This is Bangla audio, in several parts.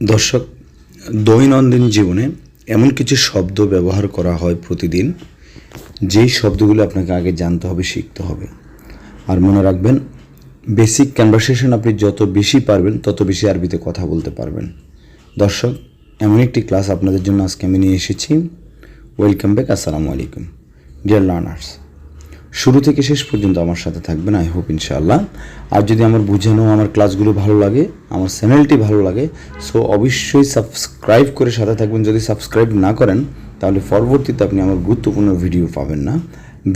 দর্শক, দৈনন্দিন জীবনে এমন কিছু শব্দ ব্যবহার করা হয় প্রতিদিন, যেই শব্দগুলো আপনাকে আগে জানতে হবে, শিখতে হবে। আর মনে রাখবেন বেসিক কনভারসেশন আপনি যত বেশি পারবেন, তত বেশি আরবিতে কথা বলতে পারবেন। দর্শক, এমন একটি ক্লাস আপনাদের জন্য আজকে আমি নিয়ে এসেছি। ওয়েলকাম ব্যাক আসসালামু আলাইকুম। ডিয়ার লার্নার্স শুরু থেকে শেষ পর্যন্ত আমার সাথে থাকবেন আই হোপ ইনশাআল্লাহ। আর যদি আমার বুঝানো, আমার ক্লাসগুলো ভালো লাগে, আমার চ্যানেলটি ভালো লাগে সো অবশ্যই সাবস্ক্রাইব করে সাথে থাকবেন। যদি সাবস্ক্রাইব না করেন, তাহলে পরবর্তীতে আপনি আমার গুরুত্বপূর্ণ ভিডিও পাবেন না।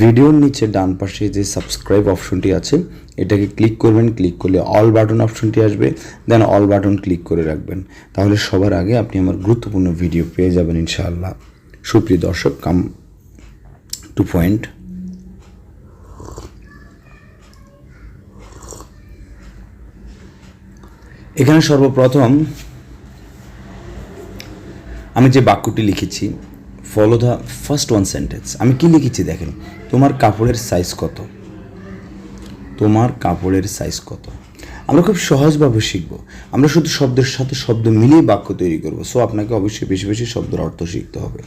ভিডিওর নিচে ডান পাশে যে সাবস্ক্রাইব অপশনটি আছে, এটাকে ক্লিক করবেন ক্লিক করলে অল বাটন অপশনটি আসবে দেন অল বাটন ক্লিক করে রাখবেন। তাহলে সবার আগে আপনি আমার গুরুত্বপূর্ণ ভিডিও পেয়ে যাবেন ইনশাআল্লাহ। সুপ্রিয় দর্শক কাম টু পয়েন্ট এখানে সর্বপ্রথম আমি যে বাক্যটি লিখেছি follow the first one sentence আমি কি লিখেছি দেখেন, তোমার কাপড়ের সাইজ কত? তোমার কাপড়ের সাইজ কত? আমরা খুব সহজভাবে শিখব। আমরা শুধু শব্দের সাথে শব্দ মিলিয়ে বাক্য তৈরি করব সো আপনাকে অবশ্যই বেশি বেশি শব্দের অর্থ শিখতে হবে।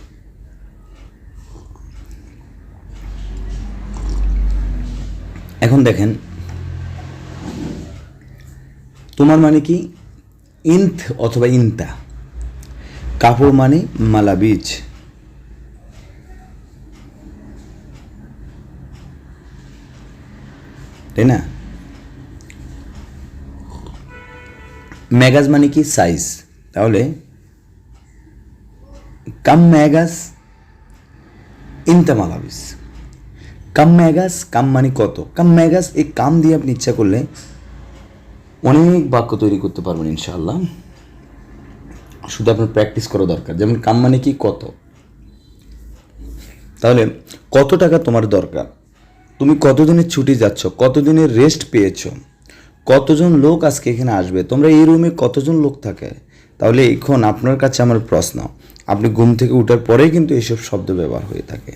এখন দেখেন তোমার মানে কি? ইন্থ অথবা ইন্তা। কাপড় মানে মালাবিজ তাই না? ম্যাগাজ মানে কি? সাইজ। তাহলে, কাম ম্যাগাজ, ইনতা মালাবিস কাম ম্যাগাজ, কাম মানে কত? কাম ম্যাগাজ, এই কাম দিয়ে আপনি ইচ্ছা করলে অনেক বাক্য তৈরি করতে পারবেন ইনশাআল্লাহ। শুধু আপনার প্র্যাকটিস করা দরকার। যেমন কাম মানে কি? কত। তাহলে কত টাকা তোমার দরকার? তুমি কতদিনের ছুটি যাচ্ছ? কতদিনের রেস্ট পেয়েছ? কতজন লোক আজকে এখানে আসবে? তোমরা এই রুমে কতজন লোক থাকে? তাহলে এখন আপনার কাছে আমার প্রশ্ন। আপনি ঘুম থেকে উঠার পরেই কিন্তু এইসব শব্দ ব্যবহার হয়ে থাকে।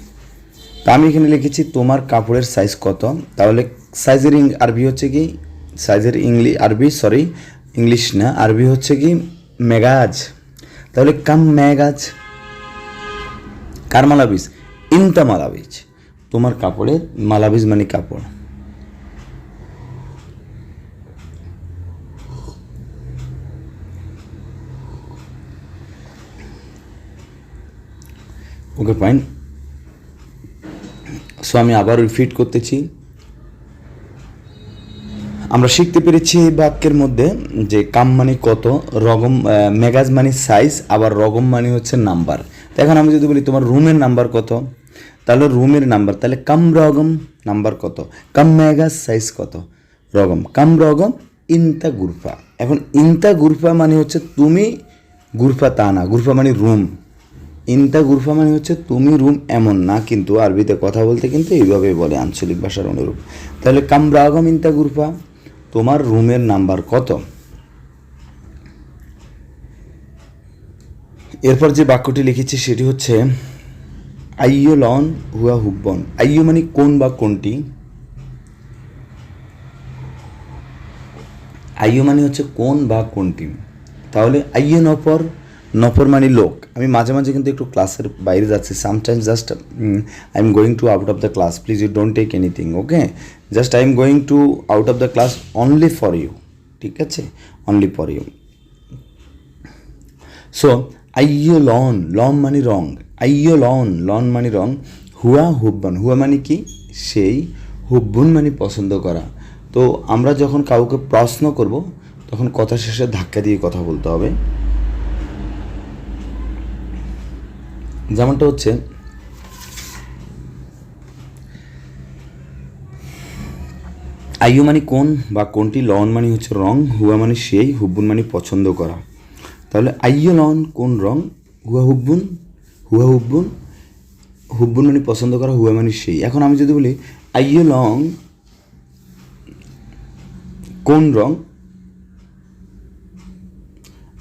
তা আমি এখানে লিখেছি, তোমার কাপড়ের সাইজ কত? তাহলে সাইজের আরবি হচ্ছে কি? সাইজের ইংলি, আরবি সরি ইংলিশ না, আরবি হচ্ছে কি মেগাজ। তাহলে কাম মেগাজ। কার মালাবিজ? ইনতা মালাবিজ। তোমার কাপড়ের মালাবিজ মানে কাপড়। ওকে ফাইন সো আমি আবার রিপিট করতেছি। আমরা শিখতে পেরেছি এই বাক্যের মধ্যে যে কাম মানে কত, রগম মেগাজ মানে সাইজ, আবার রগম মানে হচ্ছে নাম্বার। তো এখন আমি যদি বলি তোমার রুমের নাম্বার কত, তাহলে রুমের নাম্বার, তাহলে কাম রগম নাম্বার কত, কাম মেগাজ সাইজ কত, রগম। কাম রগম ইনতা গুরফা। এখন ইনতা গুরফা মানে হচ্ছে তুমি গুরফা তা না, গুরফা মানে রুম। ইনতা গুরফা মানে হচ্ছে তুমি রুম এমন না, কিন্তু আরবিতে কথা বলতে কিন্তু এইভাবে বলে আঞ্চলিক ভাষার অনুরূপ। তাহলে কামরাগম ইনতা গুরফা। তোমার রুমের নাম্বার কত? এরপর যে বাক্যটি লিখেছি সেটি হচ্ছে, আইয় লন হুয়া হুব্বন। আইয় মানে কোন বা কোনটি? আইয় মানে হচ্ছে কোন বা কোনটি। তাহলে আইয়ো নপর নপর মানে লোক। আমি মাঝে মাঝে কিন্তু একটু ক্লাসের বাইরে যাচ্ছি। Sometimes just I'm going to out of the class please you don't take anything okay just I'm going to out of the class only for you ঠিক আছে? অনলি ফর ইউ সো আইয় লন লন মানে রং। আইয় লন লন মানে রং। হুয়া হুব্বন, হুয়া মানে কি? সেই। হুব্বুন মানে পছন্দ করা। তো আমরা যখন কাউকে প্রশ্ন করব, তখন কথা শেষে ধাক্কা দিয়ে কথা বলতে হবে। যেমনটা হচ্ছে আইয়ু মানে কোন বা কোনটি লন মানে হচ্ছে রং, হুয়া মানে সেই, হুব্বুন মানে পছন্দ করা। তাহলে আইয় লন কোন রং, হুয়া হুব্বুন হুয়া হুব্বুন হুব্বুন মানে পছন্দ করা, হুয়া মানে সেই? এখন আমি যদি বলি আইয় লং কোন রং,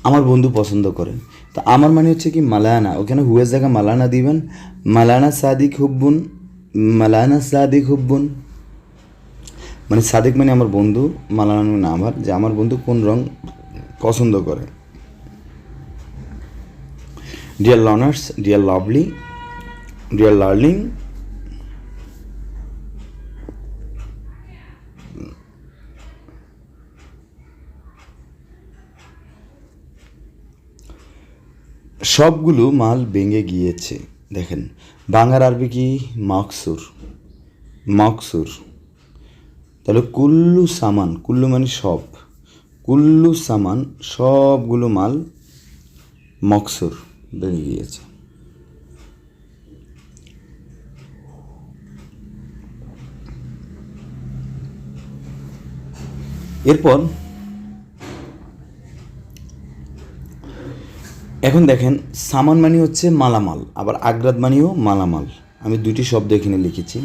আমার বন্ধু পছন্দ করে? তো আমার মানে হচ্ছে কি মালানা। ওখানে হুয়ের জায়গায় মালানা দিবেন। মালানা সাদিক হুব্বুন, মালানা সাদিক হুব্বুন। মানে সাদিক মানে আমার বন্ধু, মালানা মানে আমার যে আমার বন্ধু কোন রং পছন্দ করে। Dear learners dear lovely dear learning সবগুলো মাল ভেঙে গিয়েছে। দেখেন, বাংলার আরবি কি? মাকসুর। মাকসুর। তাহলে কুল্লু সামান, কুল্লু মানে সব। কুল্লু সামান, সবগুলো মাল মকসুর ভেঙে গিয়েছে। এরপর এখন দেখেন, সামান মানি হচ্ছে মালামাল, আবার আগ্রাদ মানেও মালামাল। আমি দুটি শব্দ এখানে লিখেছি।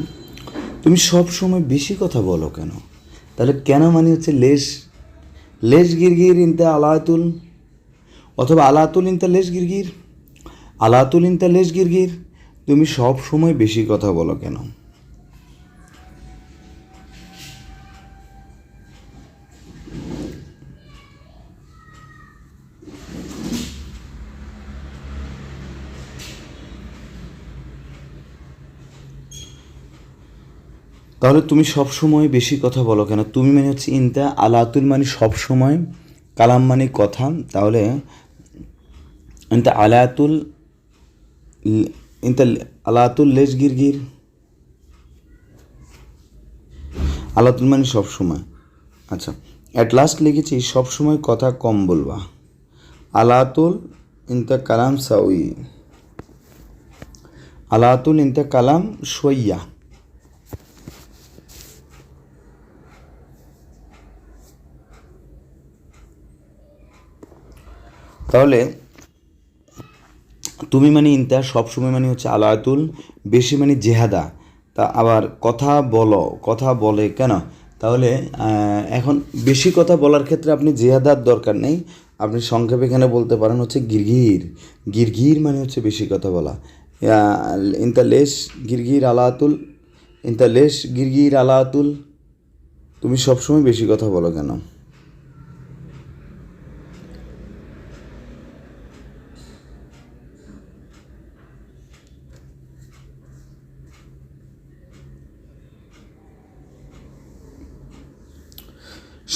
তুমি সব সময় বেশি কথা বলো কেন? তাহলে কেন মানে হচ্ছে লেশ? লেশ গিরগির ইনতা আলাতুল। অথবা আলাতুল ইনতা লেশ গিরগির। আলাতুল ইনতা লেশ গিরগির। তুমি সব সময় বেশি কথা বলো কেন? তাহলে তুমি সব সময় বেশি কথা বলো কেন? তুমি মানে হচ্ছে ইনতা আলাতুল মানে সব সময় কালাম মানে কথা, তাহলে ইনতা আলাতুল ইনতা আলাতুল লেশ গিরগির আলাতুল মানে সব সময়। আচ্ছা অ্যাট লাস্ট লিখেছি, সব সময় কথা কম বলবা। আলাতুল ইনতা কালাম সাউই আলাতুল ইনতা কালাম সইয়া তাহলে তুমি মানে ইন্তা সবসময় মানে হচ্ছে আলায়াতুল, বেশি মানে জেহাদা। তা আবার কথা বলো, কথা বলে কেন? তাহলে এখন বেশি কথা বলার ক্ষেত্রে আপনি জেহাদার দরকার নেই। আপনি সংক্ষেপে এখানে বলতে পারেন হচ্ছে গিরগির। গিরগির মানে হচ্ছে বেশি কথা বলা। ইন্তা লেশ গিরগির আলাতুল ইন্তা লেশ গিরগির আলাতুল তুমি সবসময় বেশি কথা বলো কেন?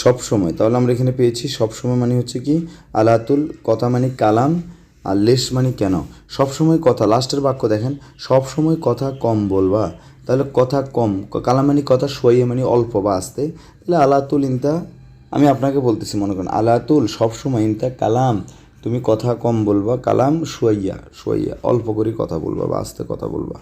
সব সময়। তাহলে আমরা এখানে পেয়েছি সব সময় মানে হচ্ছে কি, আলাতুল কথা মানে কালাম আর লেস মানে কেন? সব সময় কথা, লাস্টের বাক্য দেখেন, সব সময় কথা কম বলবা। তাহলে কথা কম, কালাম মানে কথা সইয়ে মানে অল্প বা আসতে। তাহলে আলাতুল ইনতা, আমি আপনাকে বলতেছি মনে করেন, আলাতুল সব সময় ইনতা কালাম। তুমি কথা কম বলবা, কালাম শুয়াইয়া শুয়াইয়া, অল্প করে কথা বলবা বা আস্তে কথা বলবা।